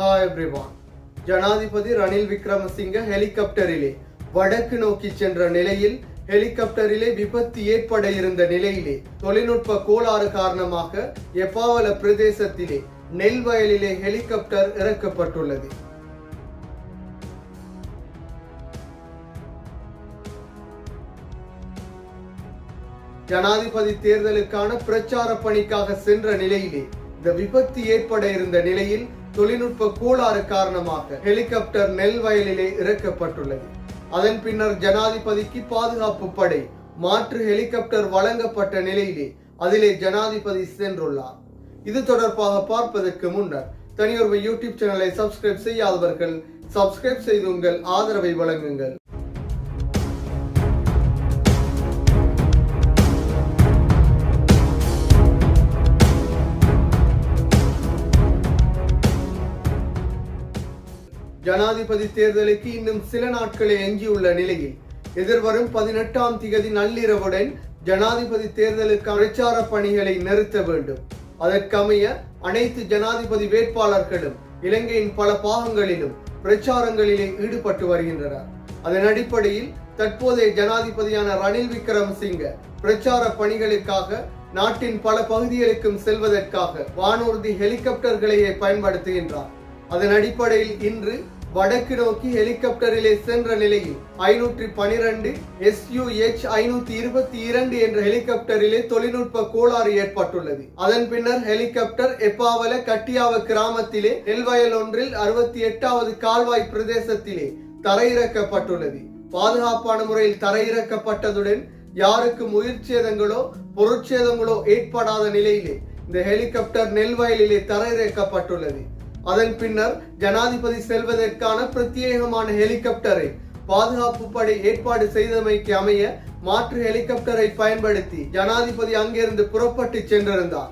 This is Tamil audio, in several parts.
ஹாய் எவ்ரிவான் ஜனாதிபதி ரணில் விக்ரமசிங்க ஹெலிகாப்டரிலே வடக்கு நோக்கி சென்ற நிலையில் ஹெலிகாப்டரிலே விபத்து ஏற்பட இருந்த நிலையிலே தொழில்நுட்ப கோளாறு காரணமாக எப்பாவல பிரதேசத்திலே நெல் வயலிலே ஹெலிகாப்டர் இறக்கப்பட்டுள்ளது. ஜனாதிபதி தேர்தலுக்கான பிரச்சார பணிக்காக சென்ற நிலையிலே இந்த விபத்து ஏற்பட இருந்த நிலையில் தொழில்நுட்ப கோளாறு காரணமாக ஹெலிகாப்டர் நெல் வயலிலே இறக்கப்பட்டுள்ளது. அதன் பின்னர் ஜனாதிபதிக்கு பாதுகாப்பு படை மாற்று ஹெலிகாப்டர் வழங்கப்பட்ட நிலையிலே அதிலே ஜனாதிபதி சென்றுள்ளார். இது தொடர்பாக பார்ப்பதற்கு முன்னர் தனியொரு யூடியூப் சேனலை சப்ஸ்கிரைப் செய்யாதவர்கள் சப்ஸ்கிரைப் செய்து உங்கள் ஆதரவை வழங்குங்கள். ஜனாதிபதி தேர்தலுக்கு இன்னும் சில நாட்களே எஞ்சியுள்ள நிலையில் எதிர்வரும் பதினெட்டாம் திகதி நள்ளிரவுடன் ஜனாதிபதி தேர்தலுக்கான பிரச்சார பணிகளை நிறுத்த வேண்டும். அதற்கமைய அனைத்து ஜனாதிபதி வேட்பாளர்களும் இலங்கையின் பல பாகங்களிலும் பிரச்சாரங்களிலே ஈடுபட்டு வருகின்றனர். அதன் அடிப்படையில் தற்போதைய ஜனாதிபதியான ரணில் விக்ரமசிங்க பிரச்சார பணிகளுக்காக நாட்டின் பல பகுதிகளுக்கும் செல்வதற்காக வானூர்தி ஹெலிகாப்டர்களையே பயன்படுத்துகின்றார். அதன் அடிப்படையில் இன்று வடக்கு நோக்கி ஹெலிகாப்டரிலே சென்ற நிலையில் ஐநூற்றி பனிரெண்டு எஸ்யூஎச் ஐநூத்தி இருபத்தி இரண்டு என்ற ஹெலிகாப்டரிலே தொழில்நுட்ப கோளாறு ஏற்பட்டுள்ளது. அதன் பின்னர் ஹெலிகாப்டர் எப்பாவல கட்டியாவ கிராமத்திலே நெல்வயல் ஒன்றில் அறுபத்தி எட்டாவது கால்வாய் பிரதேசத்திலே தரையிறக்கப்பட்டுள்ளது. பாதுகாப்பான முறையில் தரையிறக்கப்பட்டதுடன் யாருக்கும் உயிர்ச்சேதங்களோ பொருட்சேதங்களோ ஏற்படாத நிலையிலே இந்த ஹெலிகாப்டர் நெல்வயலிலே தரையிறக்கப்பட்டுள்ளது. அதன் பின்னர் ஜனாதிபதி செல்வதற்கான பிரத்யேகமான ஹெலிகாப்டரை பாதுகாப்பு படை ஏற்பாடு செய்தமைக்கு அமைய மாற்று ஹெலிகாப்டரை பயன்படுத்தி ஜனாதிபதி அங்கிருந்து புறப்பட்டு சென்றிருந்தார்.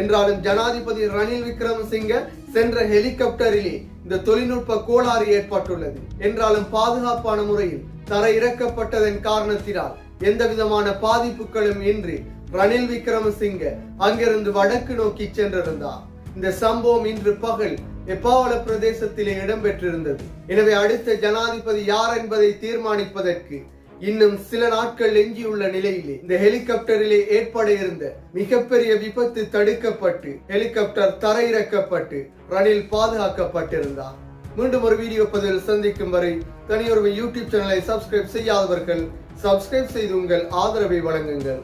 என்றாலும் ஜனாதிபதி ரணில் விக்ரமசிங்க சென்ற ஹெலிகாப்டரிலே இந்த தொழில்நுட்ப கோளாறு ஏற்பட்டுள்ளது. என்றாலும் பாதுகாப்பான முறையில் தர இறக்கப்பட்டதன் காரணத்தினால் எந்த விதமான பாதிப்புகளும் இன்றி ரணில் விக்ரமசிங்க அங்கிருந்து வடக்கு நோக்கி சென்றிருந்தார். இந்த சம்பவம் இன்று பகல் எப்பாவல பிரதேசத்திலே இடம்பெற்றிருந்தது. எனவே அடுத்த ஜனாதிபதி யார் என்பதை தீர்மானிப்பதற்கு இன்னும் சில நாட்கள் எஞ்சியுள்ள நிலையிலே இந்த ஹெலிகாப்டரிலே ஏற்பட இருந்த மிகப்பெரிய விபத்து தடுக்கப்பட்டு ஹெலிகாப்டர் தரையிறக்கப்பட்டு ரணில் பாதுகாக்கப்பட்டிருந்தார். மீண்டும் ஒரு வீடியோ பதிவில் சந்திக்கும் வரை தனியொரு யூடியூப் சேனலை சப்ஸ்கிரைப் செய்யாதவர்கள் சப்ஸ்கிரைப் செய்து உங்கள் ஆதரவை வழங்குங்கள்.